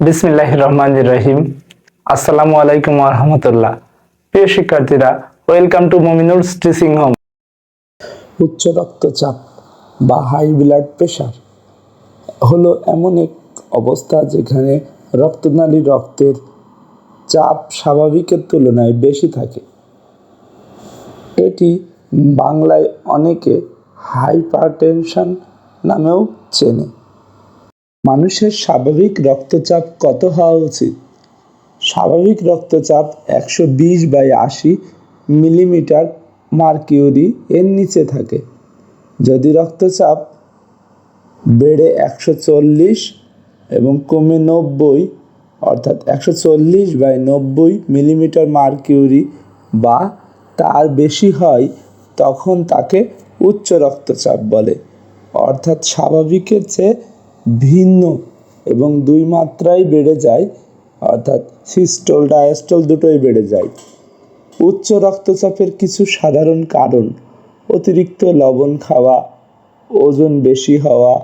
বিসমিল্লাহ রহমান রহিম আসসালামু আলাইকুম রহমতুল্লাহ। প্রিয় শিক্ষার্থীরা, welcome to Mominul teaching home. উচ্চ রক্তচাপ বা হাই ব্লাড প্রেশার হলো এমন এক অবস্থা যেখানে রক্তনালী রক্তের চাপ স্বাভাবিকের তুলনায় বেশি থাকে। এটি বাংলায় অনেকে হাইপারটেনশন নামেও চেনে। মানুষের স্বাভাবিক রক্তচাপ কত হওয়া উচিত? স্বাভাবিক রক্তচাপ একশো বিশ বাই আশি মিলিমিটার মার্কিউরি এর নিচে থাকে। যদি রক্তচাপ বেড়ে একশো চল্লিশ এবং কমে নব্বই, অর্থাৎ একশো চল্লিশ বাই নব্বই মিলিমিটার মার্কিউরি বা তার বেশি হয়, তখন তাকে উচ্চ রক্তচাপ বলে। অর্থাৎ স্বাভাবিকের চেয়ে ভিন্ন এবং দুই মাত্রায় বেড়ে যায়, অর্থাৎ সিস্টল, ডায়াস্টোল দুটোই বেড়ে যায়। উচ্চ রক্তচাপের কিছু সাধারণ কারণ, অতিরিক্ত লবণ খাওয়া, ওজন বেশি হওয়া,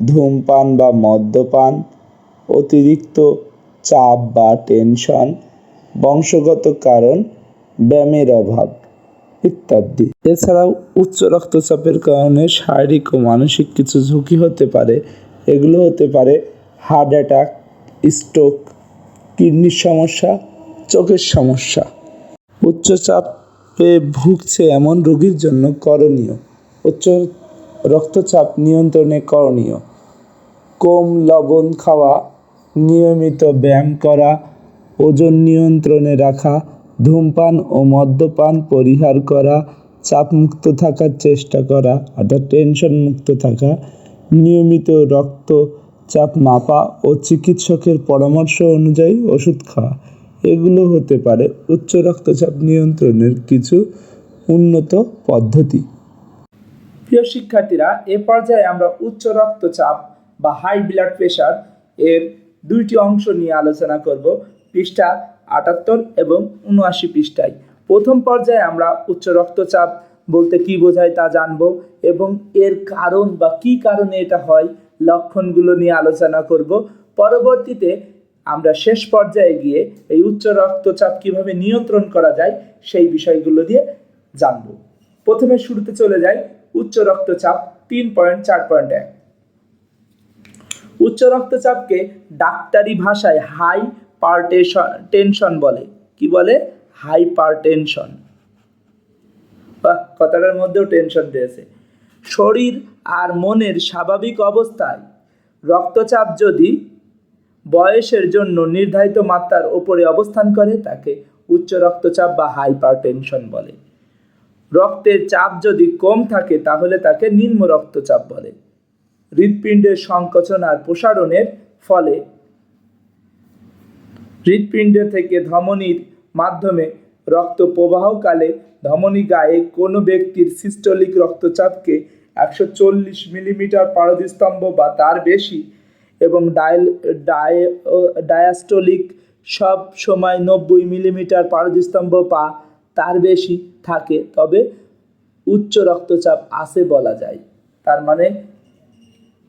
ধূমপান বা মদ্যপান, অতিরিক্ত চাপ বা টেনশন, বংশগত কারণ, ব্যায়ামের অভাব ইত্যাদি। এছাড়াও উচ্চ রক্তচাপের কারণে শারীরিক ও মানসিক কিছু ঝুঁকি হতে পারে এগুলো হতে পারে হার্ট অ্যাটাক স্ট্রোক কিডনির সমস্যা, চোখের সমস্যা। উচ্চচাপে ভুগছে এমন রোগীর জন্য করণীয়। উচ্চ রক্তচাপ নিয়ন্ত্রণে করণীয়। কম লবণ খাওয়া, নিয়মিত ব্যায়াম করা, ওজন নিয়ন্ত্রণে রাখা, ধূমপান ও মদ্যপান পরিহার করা, চাপমুক্ত থাকার চেষ্টা করা, অর্থাৎ টেনশন মুক্ত থাকা নিয়মিত রক্তচাপ মাপা ও চিকিৎসকের পরামর্শ অনুযায়ী ওষুধ খাওয়া। এগুলো হতে পারে উচ্চ রক্তচাপ নিয়ন্ত্রণের কিছু উন্নত পদ্ধতি। প্রিয় শিক্ষার্থীরা, এ পর্যায়ে আমরা উচ্চ রক্তচাপ বা হাই ব্লাড প্রেশার এর দুইটি অংশ নিয়ে আলোচনা করব, পৃষ্ঠা আটাত্তর এবং উনআশি পৃষ্ঠায়। প্রথম পর্যায়ে আমরা উচ্চ রক্তচাপ বলতে কি বোঝায় তা জানব এবং এর কারণ বা কি কারণে এটা হয় লক্ষণগুলো নিয়ে আলোচনা করব। পরবর্তীতে আমরা শেষ পর্যায়ে গিয়ে এই উচ্চ রক্তচাপ কীভাবে নিয়ন্ত্রণ করা যায় সেই বিষয়গুলো দিয়ে জানব। প্রথমে শুরুতে চলে যাই উচ্চ রক্তচাপ তিন পয়েন্ট, চার পয়েন্ট, এক। উচ্চ রক্তচাপকে ডাক্তারি ভাষায় হাই পারটেশন, টেনশন বলে। কি বলে? হাইপার টেনশন বাহ কথাটার মধ্যেও টেনশন রয়েছে শরীর আর মনের স্বাভাবিক অবস্থায় রক্তচাপ যদি বয়সের জন্য নির্ধারিত মাত্রার ওপরে অবস্থান করে, তাকে উচ্চ রক্তচাপ বা হাইপার টেনশন বলে। রক্তের চাপ যদি কম থাকে, তাহলে তাকে নিম্ন রক্তচাপ বলে। হৃৎপিণ্ডের সংকোচন আর প্রসারণের ফলে হৃৎপিণ্ড থেকে ধমনীর মাধ্যমে রক্ত প্রবাহকালে ধমনী গায়ে কোনো ব্যক্তির সিস্টোলিক রক্তচাপকে একশো চল্লিশ মিলিমিটার পারদস্তম্ভ বা তার বেশি এবং ডায়াল, ডায় ডায়াস্টোলিক সব সময় নব্বই মিলিমিটার পারদস্তম্ভ বা তার বেশি থাকে, তবে উচ্চ রক্তচাপ আছে বলা যায়। তার মানে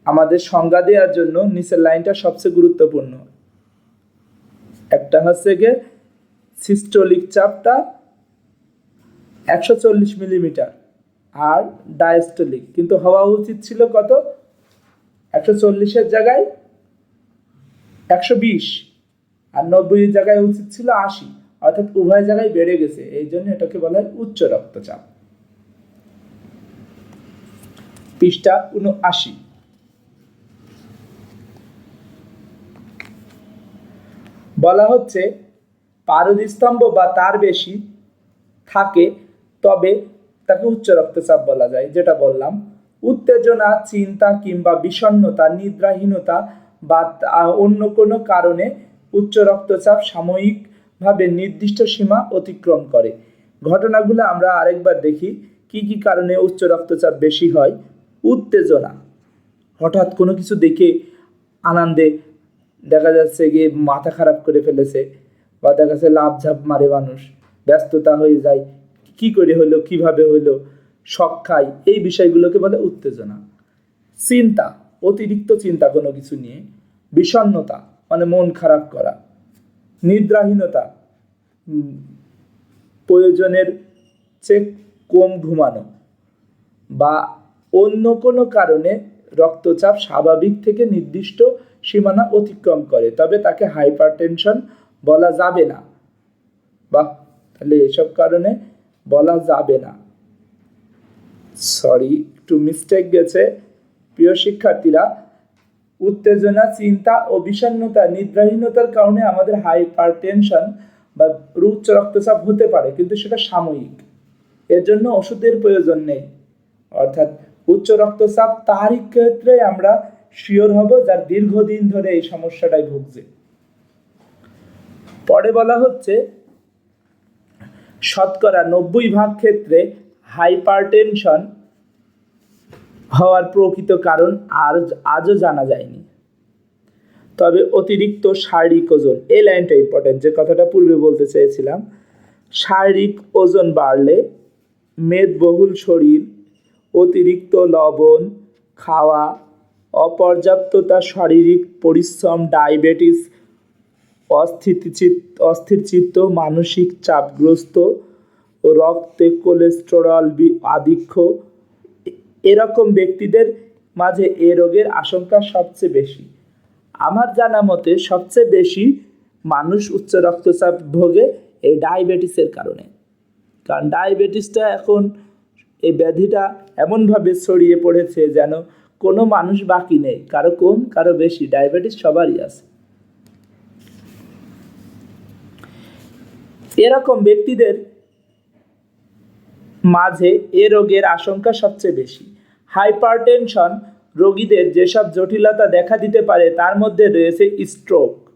আমাদের সংজ্ঞা দেওয়ার জন্য নিচের লাইনটা সবচেয়ে গুরুত্বপূর্ণ। একটা হচ্ছে গিয়ে সিস্টোলিক চাপটা একশো চল্লিশ মিলিমিটার আর ডায়াস্টোলিক। কিন্তু হওয়া উচিত ছিল কত? একশো চল্লিশের জায়গায় একশো বিশ আর নব্বইয়ের জায়গায় উচিত ছিল আশি। অর্থাৎ উভয় জায়গায় বেড়ে গেছে। এই জন্য এটাকে বলা হয় উচ্চ রক্তচাপ। পৃষ্ঠা উনআশি বলা হচ্ছে পারদস্তম্ভ বা তার বেশি থাকে, তবে তাকে উচ্চ রক্তচাপ বলা যায়, যেটা বললাম। উত্তেজনা, চিন্তা কিংবা বিষণ্ণতা, নিদ্রাহীনতা বা অন্য কোনো কারণে উচ্চ রক্তচাপ সাময়িকভাবে নির্দিষ্ট সীমা অতিক্রম করে। ঘটনাগুলো আমরা আরেকবার দেখি, কি কি কারণে উচ্চ রক্তচাপ বেশি হয়। উত্তেজনা, হঠাৎ কোনো কিছু দেখে আনন্দে দেখা যাচ্ছে গিয়ে মাথা খারাপ করে ফেলেছে। বা দেখা যাচ্ছে লাভ ঝাপ মারে মানুষ, ব্যস্ততা হয়ে যায়, কি করে হলো, কীভাবে হলো, শখ খায়, এই বিষয়গুলোকে বলে উত্তেজনা। চিন্তা, অতিরিক্ত চিন্তা কোনো কিছু নিয়ে, বিষণ্ণতা মানে মন খারাপ করা, নিদ্রাহীনতা প্রয়োজনের চেয়ে কম ঘুমানো, বা অন্য কোনো কারণে রক্তচাপ স্বাভাবিক থেকে নির্দিষ্ট সীমানা অতিক্রম করে, তবে তাকে হাইপারটেনশন বলা যাবে না। বা তাহলে এসব কারণে বলা যাবে না। সরি একটু মিস্টেক গেছে। প্রিয় শিক্ষার্থীরা, উত্তেজনা, চিন্তা ও বিষণ্ণতা, নিদ্রাহীনতার কারণে আমাদের হাইপার টেনশন বা উচ্চ রক্তচাপ হতে পারে, কিন্তু সেটা সাময়িক। এর জন্য ওষুধের প্রয়োজন নেই। অর্থাৎ উচ্চ রক্তচাপ তারই ক্ষেত্রে আমরা শিওর হব যার দীর্ঘদিন ধরে এই সমস্যাটাই ভুগছে। পরে বলা হচ্ছে, শতকরা নব্বই ভাগ ক্ষেত্রে হাইপারটেনশন হওয়ার প্রকৃত কারণ আর আজও জানা যায়নি। তবে অতিরিক্ত শারীরিক ওজন, এই লাইনটা ইম্পর্টেন্ট যে কথাটা পূর্বে বলতে চেয়েছিলাম, শারীরিক ওজন বাড়লে মেদবহুল শরীর, অতিরিক্ত লবণ, খাওয়া, অপর্যাপ্ততা শারীরিক পরিশ্রম, ডায়াবেটিস অস্থিতিচিত, অস্থিরচিত্ত, মানসিক চাপগ্রস্ত, রক্তে কোলেস্টেরল আধিক্য। এরকম ব্যক্তিদের মাঝে এ রোগের আশঙ্কা সবচেয়ে বেশি। আমার জানা মতে সবচেয়ে বেশি মানুষ উচ্চ রক্তচাপ ভোগে এই ডায়াবেটিসের কারণে। কারণ ডায়াবেটিসটা এখন এই ব্যাধিটা এমনভাবে ছড়িয়ে পড়েছে যেন কোনো মানুষ বাকি নেই। কারও কম, কারও বেশি। ডায়াবেটিস সবারই আছে। এরকম ব্যক্তিদের মাঝে এ রোগের আশঙ্কা সবচেয়ে বেশি। হাইপারটেনশন রোগীদের যেসব জটিলতা দেখা দিতে পারে, তার মধ্যে রয়েছে স্ট্রোক,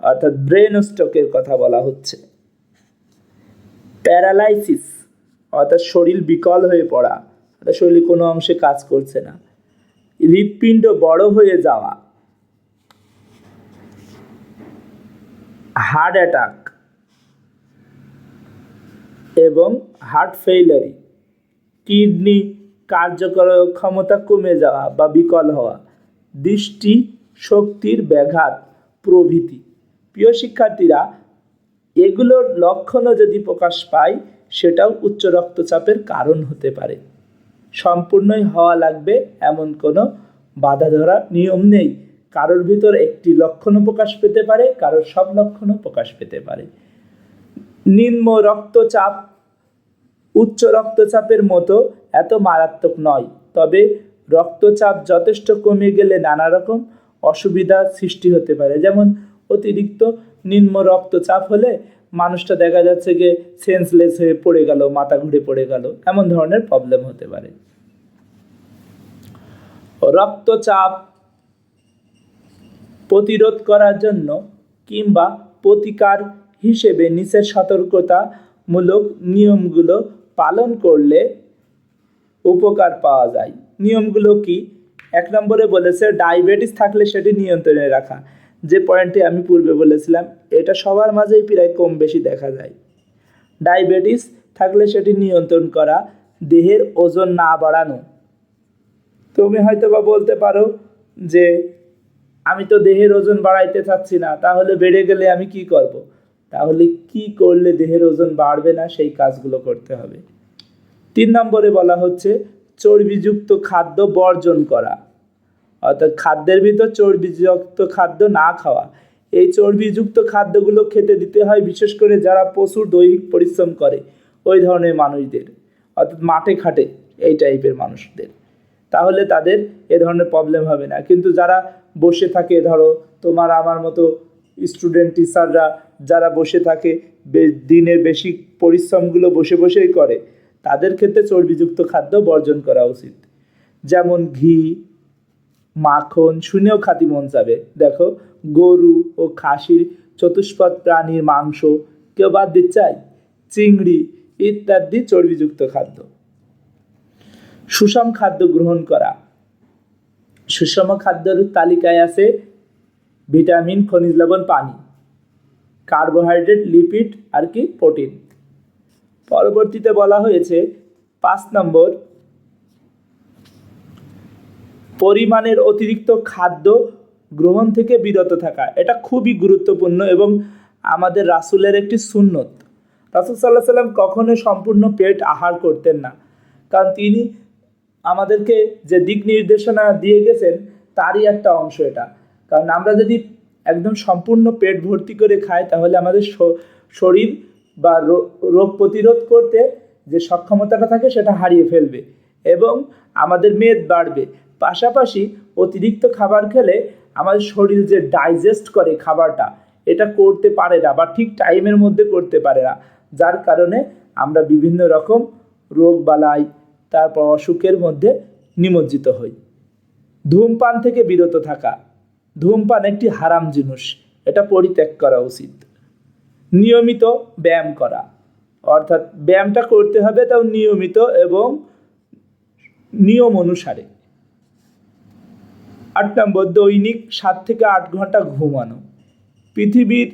অর্থাৎ ব্রেন স্ট্রোকের কথা বলা হচ্ছে। প্যারালাইসিস, অর্থাৎ শরীর বিকল হয়ে পড়া, অর্থাৎ শরীর কোনো অংশে কাজ করছে না। হৃৎপিণ্ড বড় হয়ে যাওয়া, হার্ট অ্যাটাক এবং হার্ট ফেইলারি কিডনি কার্যকর ক্ষমতা কমে যাওয়া বা বিকল হওয়া দৃষ্টি শক্তির ব্যাঘাত, প্রভৃতি। প্রিয় শিক্ষার্থীরা, এগুলোর লক্ষণও যদি প্রকাশ পায়, সেটাও উচ্চ রক্তচাপের কারণ হতে পারে। সম্পূর্ণই হওয়া লাগবে এমন কোনো বাধা ধরা নিয়ম নেই। কারোর ভিতর একটি লক্ষণও প্রকাশ পেতে পারে, কারোর সব লক্ষণও প্রকাশ পেতে পারে। নিম্ন রক্তচাপ, উচ্চ রক্তচাপের মতো এত মারাত্মক নয়। তবে রক্তচাপ যথেষ্ট কমে গেলে নানা রকম অসুবিধা সৃষ্টি হতে পারে। যেমন অতিরিক্ত নিম্ন রক্তচাপ হলে মানুষটা দেখা যাচ্ছে যে সেন্সলেস হয়ে পড়ে গেল, মাথা ঘুরে পড়ে গেল। এমন ধরনের প্রবলেম হতে পারে। রক্তচাপ প্রতিরোধ করার জন্য কিংবা প্রতিকার হিসেবে নিচের সতর্কতামূলক নিয়মগুলো পালন করলে উপকার পাওয়া যায়। নিয়মগুলো কি? এক নম্বরে বলেছে, ডায়াবেটিস থাকলে সেটি নিয়ন্ত্রণে রাখা। যে পয়েন্টটি আমি পূর্বে বলেছিলাম, এটা সবার মাঝেই প্রায় কম বেশি দেখা যায়। ডায়াবেটিস থাকলে সেটি নিয়ন্ত্রণ করা, দেহের ওজন না বাড়ানো। তুমি হয়তো বা বলতে পারো যে, আমি তো দেহের ওজন বাড়াইতে চাচ্ছি না, তাহলে বেড়ে গেলে আমি কি করব। তাহলে কি করলে দেহের ওজন বাড়বে না? সেই কাজগুলো করতে হবে। তিন নম্বরে বলা হচ্ছে, চর্বিযুক্ত খাদ্য বর্জন করা। অর্থাৎ খাদ্যের ভিতর চর্বিযুক্ত খাদ্য না খাওয়া। এই চর্বিযুক্ত খাদ্যগুলো খেতে দিতে হয় বিশেষ করে যারা প্রচুর দৈহিক পরিশ্রম করে, ওই ধরনের মানুষদের। অর্থাৎ মাঠে খাটে এই টাইপের মানুষদের। তাহলে তাদের এ ধরনের প্রবলেম হবে না। কিন্তু যারা বসে থাকে, ধরো তোমার আমার মতো স্টুডেন্ট টিচাররা যারা বসে থাকে দিনের বেশি পরিশ্রমগুলো বসে বসেই করে, তাদের ক্ষেত্রে চর্বিযুক্ত খাদ্য বর্জন করা উচিত। যেমন ঘি, মাখন, শুনেও খাতি মন যাবে দেখো, গরু ও খাসির চতুষ্পদ প্রাণীর মাংস কেউ বাদ দিতে চায়? চিংড়ি ইত্যাদি চর্বিযুক্ত খাদ্য। সুষম খাদ্য গ্রহণ করা। সুষম খাদ্যের তালিকায় আছে ভিটামিন, খনিজ লবণ, পানি। কার্বোহাইড্রেট, লিপিড আর কি প্রোটিন। পরবর্তীতে বলা হয়েছে পাঁচ নম্বর, পরিমাণের অতিরিক্ত খাদ্য গ্রহণ থেকে বিরত থাকা। এটা খুবই গুরুত্বপূর্ণ এবং আমাদের রাসূলের একটি সুন্নত। রাসূল সাল্লাহ সাল্লাম কখনো সম্পূর্ণ পেট আহার করতেন না। কারণ তিনি আমাদেরকে যে দিক নির্দেশনা দিয়ে গেছেন, তারই একটা অংশ এটা। কারণ আমরা যদি একদম সম্পূর্ণ পেট ভর্তি করে খাই তাহলে আমাদের শরীর বা রোগ প্রতিরোধ করতে যে সক্ষমতাটা থাকে সেটা হারিয়ে ফেলবে এবং আমাদের মেদ বাড়বে। পাশাপাশি অতিরিক্ত খাবার খেলে আমাদের শরীর যে ডাইজেস্ট করে খাবারটা, এটা করতে পারে না বা ঠিক টাইমের মধ্যে করতে পারে না। যার কারণে আমরা বিভিন্ন রকম রোগ বালাই, তারপর অসুখের মধ্যে নিমজ্জিত হই। ধূমপান থেকে বিরত থাকা ধূমপান একটি হারাম জিনিস। এটা পরিত্যাগ করা উচিত। নিয়মিত ব্যায়াম করা। অর্থাৎ ব্যায়ামটা করতে হবে তাও নিয়মিত এবং নিয়ম অনুসারে। আট নম্বর, দৈনিক সাত থেকে আট ঘণ্টা ঘুমানো। পৃথিবীর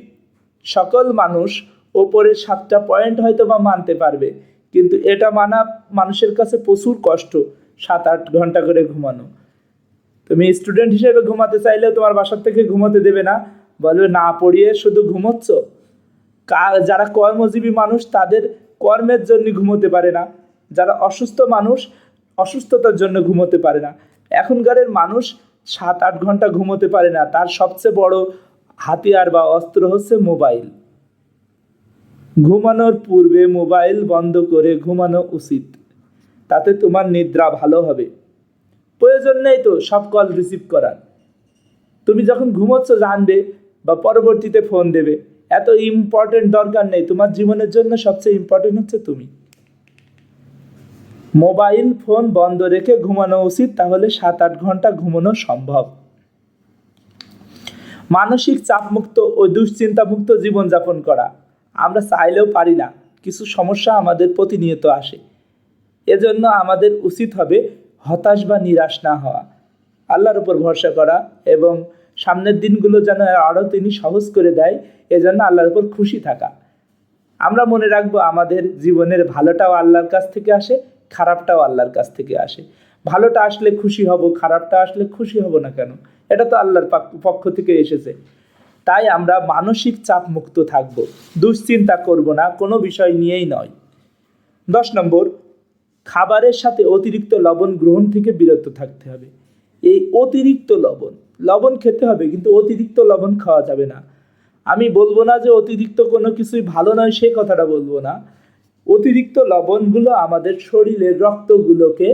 সকল মানুষ ওপরের সাতটা পয়েন্ট হয়তো বা মানতে পারবে, কিন্তু এটা মানা মানুষের কাছে প্রচুর কষ্ট, সাত আট ঘণ্টা করে ঘুমানো। তুমি স্টুডেন্ট হিসেবে ঘুমাতে চাইলেও তোমার বাসার থেকে ঘুমোতে দেবে না। বলবে, না, পড়িয়ে শুধু ঘুমোচ্ছ। যারা কর্মজীবী মানুষ, তাদের কর্মের জন্য ঘুমোতে পারে না। যারা অসুস্থ মানুষ, অসুস্থতার জন্য ঘুমোতে পারে না। এখনকারের মানুষ সাত, আট ঘণ্টা ঘুমোতে পারে না। তার সবচেয়ে বড় হাতিয়ার বা অস্ত্র হচ্ছে মোবাইল। ঘুমানোর পূর্বে মোবাইল বন্ধ করে ঘুমানো উচিত। তাতে তোমার নিদ্রা ভালো হবে। প্রয়োজন নেই তো সব কল রিসিভ করার। তুমি যখন ঘুমোচ্ছ জানবে বা পরবর্তীতে ফোন দেবে, এত ইম্পর্টেন্ট দরকার নেই, তোমার জীবনের জন্য সবচেয়ে ইম্পর্টেন্ট হচ্ছে তুমি। মোবাইল ফোন বন্ধ রেখে ঘুমানো উচিত, তাহলে সাত আট ঘণ্টা ঘুমানো সম্ভব। মানসিক চাপমুক্ত ও দুশ্চিন্তামুক্ত জীবনযাপন করা। আমরা চাইলেও পারি না, কিছু সমস্যা আমাদের প্রতিনিয়ত আসে। এজন্য আমাদের উচিত হবে হতাশ বা নিরাশ না হওয়া। আল্লাহর উপর ভরসা করা এবং সামনের দিনগুলো যেন আরও তিনি সহজ করে দেয়, এজন্য আল্লাহর উপর খুশি থাকা। আমরা মনে রাখব আমাদের জীবনের ভালোটাও আল্লাহর কাছ থেকে আসে, খারাপটাও আল্লাহর কাছ থেকে আসে। ভালোটা আসলে খুশি হব, খারাপটা আসলে খুশি হব না কেন? এটা তো আল্লাহর পক্ষ থেকে এসেছে। তাই আমরা মানসিক চাপ মুক্ত থাকব, দুশ্চিন্তা করব না, কোনো বিষয় নিয়েই নয়। দশ নম্বর খাবারের সাথে অতিরিক্ত লবণ গ্রহণ থেকে বিরত থাকতে হবে। এই অতিরিক্ত লবণ লবণ খেতে হবে কিন্তু অতিরিক্ত লবণ খাওয়া যাবে না। আমি বলব না যে অতিরিক্ত কোনো কিছুই ভালো নয় সেই কথাটা বলব না। অতিরিক্ত লবণগুলো আমাদের শরীরের রক্তগুলোকে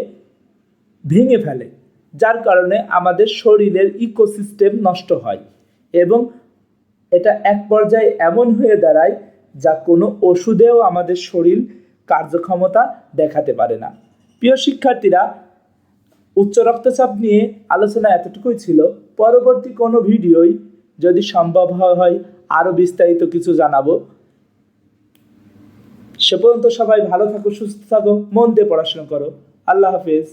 ভেঙে ফেলে, যার কারণে আমাদের শরীরের ইকোসিস্টেম নষ্ট হয় এবং এটা এক পর্যায়ে এমন হয়ে দাঁড়ায় যা কোনো ওষুধেও আমাদের শরীর কার্যক্ষমতা দেখাতে পারে না। প্রিয় শিক্ষার্থীরা, উচ্চ রক্তচাপ নিয়ে আলোচনা এতটুকুই ছিল। পরবর্তী কোনো ভিডিওই যদি সম্ভব হয় আরও বিস্তারিত কিছু জানাব। সে পর্যন্ত সবাই ভালো থাকো, সুস্থ থাকো, মন দিয়ে পড়াশোনা করো। আল্লাহ হাফেজ।